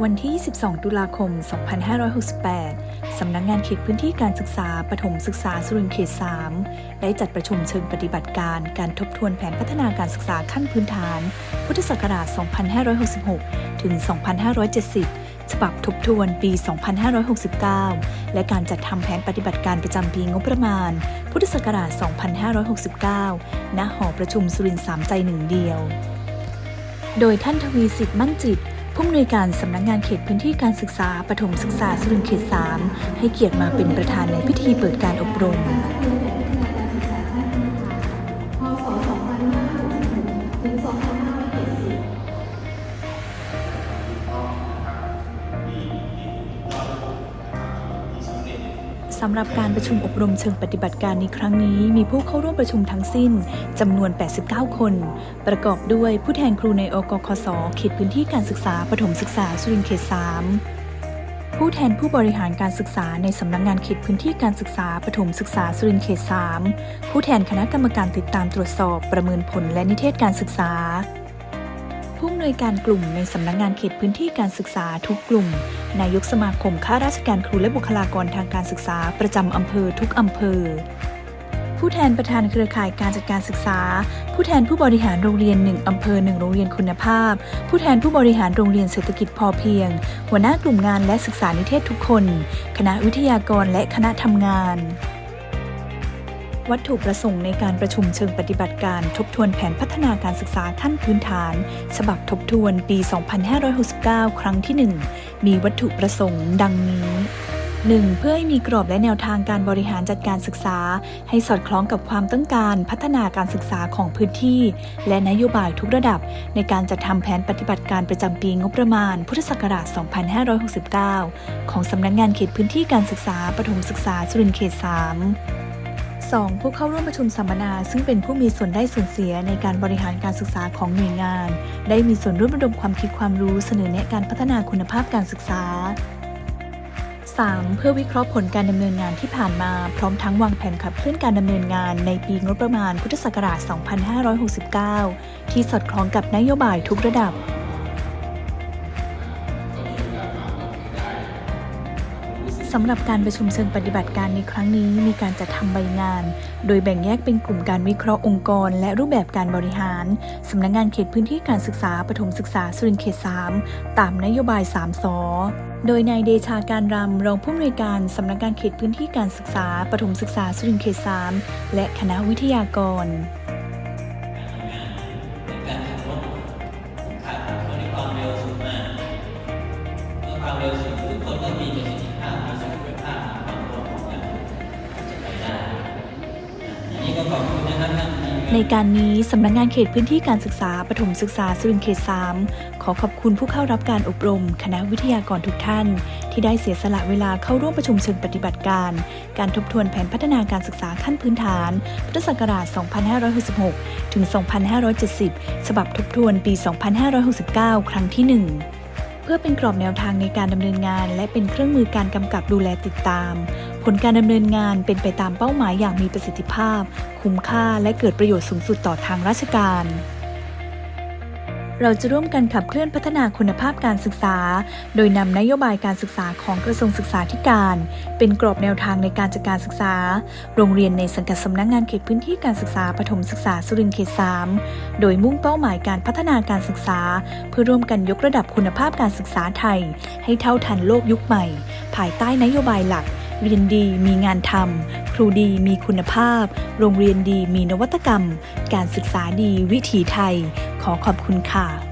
วันที่ 22 ตุลาคม 2568 สำนักงานเขตพื้นที่การศึกษาปฐมศึกษาสุรินทร์เขต 3 ได้จัดประชุมเชิงปฏิบัติการการทบทวนแผนพัฒนาการศึกษาขั้นพื้นฐาน พุทธศักราช 2566 ถึง 2570 ฉบับทบทวนปี 2569 และการจัดทำแผนปฏิบัติการประจำปีงบประมาณ พุทธศักราช 2569 ณ หอประชุมสุรินทร์สามใจหนึ่งเดียว โดยท่านทวีสิทธิ์มั่นจิต ผู้อำนวยการสำนักงานเขตพื้นที่การศึกษาปฐมศึกษาสุรินทร์เขต 3 ให้เกียรติมาเป็นประธานในพิธีเปิดการอบรม สำหรับการประชุมอบรมเชิงปฏิบัติการในครั้งนี้ มีผู้เข้าร่วมประชุมทั้งสิ้นจำนวน 89 คน ประกอบด้วยผู้แทนครูในอกคสเขตพื้นที่การศึกษาปฐมศึกษาสุรินทร์เขต 3 ผู้แทนผู้บริหารการศึกษาในสำนักงงานเขตพื้นที่การศึกษาปฐมศึกษาสุรินทร์เขต 3 ผู้แทนคณะกรรมการติดตามตรวจสอบประเมินผลและนิเทศการศึกษา ผู้อำนวยการกลุ่มในสำนักงงานเขตพื้นที่การศึกษาทุกกลุ่ม นายกสมาคมข้าราชการครูและบุคลากรทางการศึกษาประจำอำเภอทุกอำเภอ ผู้แทนประธานเครือข่ายการจัดการศึกษา ผู้แทนผู้บริหารโรงเรียน 1 อำเภอ 1 โรงเรียนคุณภาพ ผู้แทนผู้บริหารโรงเรียนเศรษฐกิจพอเพียง หัวหน้ากลุ่มงานและศึกษานิเทศทุกคน คณะวิทยากรและคณะทำงาน วัตถุประสงค์ในการประชุมเชิงปฏิบัติการทบทวนแผนพัฒนาการศึกษาขั้นพื้นฐาน ฉบับทบทวนปี 2569 ครั้งที่ 1 มีวัตถุประสงค์ดังนี้ 1. เพื่อให้มีกรอบและแนวทางการบริหารจัดการศึกษา ให้สอดคล้องกับความต้องการพัฒนาการศึกษาของพื้นที่ และนโยบายทุกระดับ ในการจัดทำแผนปฏิบัติการประจำปีงบประมาณ พุทธศักราช 2569 ของสำนักงงานเขตพื้นที่การศึกษาปฐมศึกษาสุรินทร์เขต 3 2. ผู้เข้าร่วมประชุมสัมมนา ซึ่งเป็นผู้มีส่วนได้ส่วนเสียในการบริหารการศึกษาของหน่วยงาน ได้มีส่วนร่วมระดมความคิดความรู้เสนอแนะการพัฒนาคุณภาพการศึกษา 3. เพื่อวิเคราะห์ผลการดำเนินงานที่ผ่านมา พร้อมทั้งวางแผนขับเคลื่อนการดำเนินงานในปีงบประมาณพุทธศักราช 2569 ที่สอดคล้องกับนโยบายทุกระดับ สำหรับการประชุมเชิงปฏิบัติการในครั้งนี้มีการจัดทำใบงาน โดยแบ่งแยกเป็นกลุ่มการวิเคราะห์องค์กร และรูปแบบการบริหารสำนักงงานเขตพื้นที่การศึกษาปฐมศึกษาสุรินทร์เขต 3 ตามนโยบาย 3สอโดยนายเดชาการรำรองผู้อำนวยการสำนักงานเขตพื้นที่การศึกษาปฐมศึกษาสุรินทร์เขต 3 และคณะวิทยากรการ ในการนี้สำนักงานเขตพื้นที่การศึกษาปฐมศึกษาสุรินทร์เขต 3 ขอขอบคุณผู้เข้ารับการอบรม คณะวิทยากรทุกท่าน ที่ได้เสียสละเวลาเข้าร่วมประชุมเชิงปฏิบัติการ การทบทวนแผนพัฒนาการศึกษาขั้นพื้นฐาน พุทธศักราช 2566 ถึง 2570 ฉบับทบทวนปี 2569 ครั้งที่ 1 เพื่อเป็นกรอบแนวทางในการดำเนินงาน และเป็นเครื่องมือการกำกับดูแลติดตาม ผลการดำเนินงานเป็นไปตามเป้าหมายอย่างมีประสิทธิภาพ คุ้มค่าและเกิดประโยชน์สูงสุดต่อทางราชการเราจะร่วมกันขับเคลื่อนพัฒนาคุณภาพการศึกษา โดยนำนโยบายการศึกษาของกระทรวงศึกษาธิการ เป็นกรอบแนวทางในการจัดการศึกษา โรงเรียนในสังกัดสำนักงานเขตพื้นที่การศึกษาปฐมศึกษาสุรินทร์เขต 3 โดยมุ่งเป้าหมายการพัฒนาการศึกษา เพื่อร่วมกันยกระดับคุณภาพการศึกษาไทย ให้เท่าทันโลกยุคใหม่ ภายใต้นโยบายหลัก เรียนดีมีงานทำครูดีมีคุณภาพ โรงเรียนดีมีนวัตกรรม การศึกษาดีวิถีไทย ขอขอบคุณค่ะ